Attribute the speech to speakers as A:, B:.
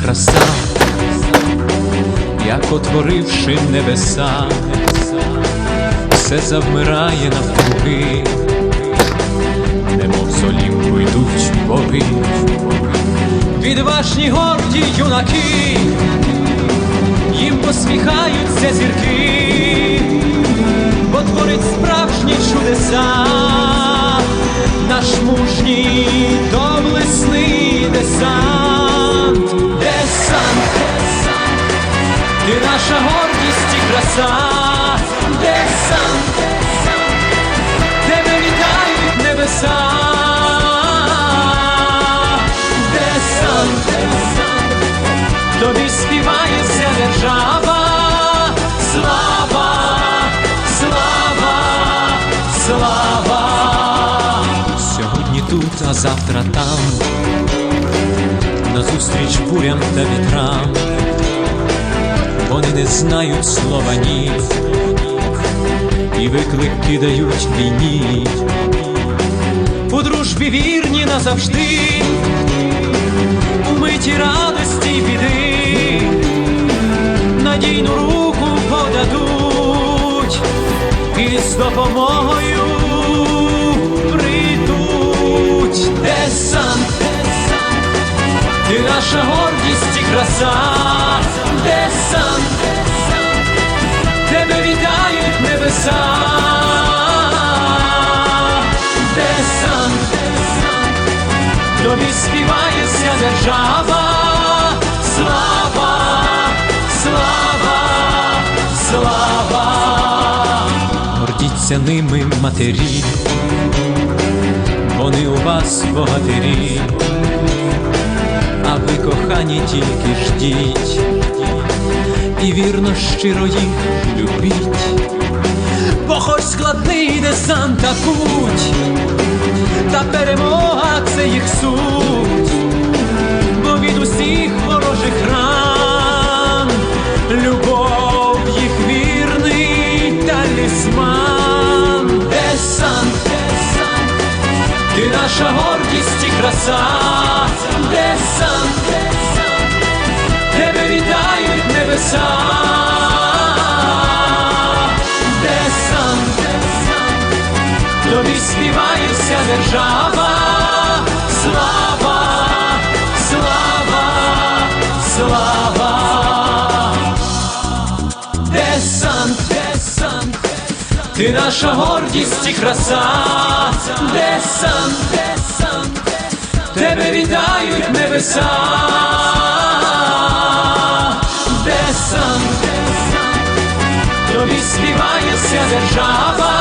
A: краса, як отворивши небеса, все завмирає навкруги, немов з йдуть боги, відважні горді юнаки, їм посміхаються зірки, бо творить справжні чудеса, наш мужній доблесний десант, наша гордість і краса, де десант, тебе вітають небеса, десант, тобі співає вся держава, слава, слава, слава. Сьогодні тут, а завтра там, назустріч бурям та вітрам, вони не знають слова ні, і виклик кидають війні, у дружбі вірні назавжди, у миті радості біди, надійну руку подадуть. І з допомогою прийдуть. Десант, ти наша гордість і краса, десант, тобі співає вся держава, слава, слава, слава, гордіться ними матері, вони у вас богатирі, а ви кохані тільки ждіть, і вірно щиро їх любіть, хоч складний десант та путь, та перемога це їх суть, бо від усіх ворожих ран, любов їх вірний талісман, десант, ти наша гордість і краса, десант, тобі співає вся держава, слава, слава, слава, десант, десант, ти наша гордість і краса, десант, десант, тебе вітають небеса, десант, тобі співає вся держава,